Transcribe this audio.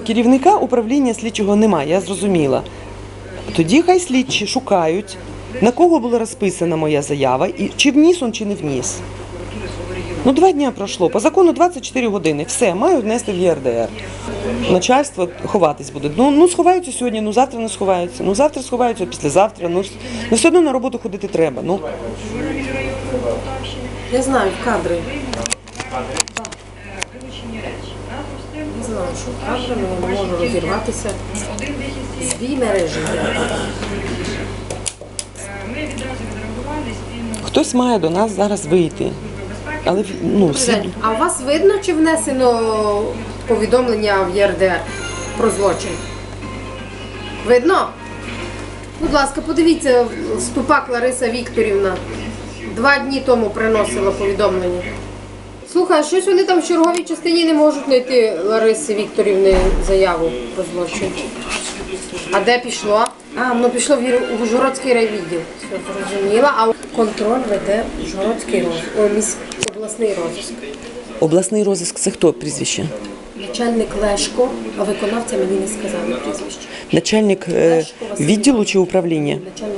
Керівника управління слідчого немає, я зрозуміла. Тоді хай слідчі шукають, на кого була розписана моя заява, і чи вніс он, чи не вніс. Ну, два дня пройшло. По закону 24 години. Все, маю внести в ЄРДР. Начальство ховатись буде. Ну, ну сховаються сьогодні, ну завтра не сховаються. Ну завтра сховаються, післязавтра. Ну, ну все одно на роботу ходити треба. Ну, Я знаю, кадри. Знаю, що кадри можу розірватися. Дві мережі. хтось має до нас зараз вийти. Але ну, всі, А у вас видно, чи внесено повідомлення в ЄРДР про злочин? Видно? Будь ласка, подивіться, ступак Лариса Вікторівна. Два дні тому приносила повідомлення. Слухай, щось вони там в черговій частині не можуть знайти Лариси Вікторівни заяву про злочин. А де пішло? А, воно пішло в Єр- в Ужгородський райвідділ. Все зрозуміла. А контроль веде Ужгородський Ой, міс... обласний розвиток. обласний розіск це хто прізвище? Начальник Лешко, а виконавця мені не сказали прізвище. Начальник е, відділу чи управління? Начальник.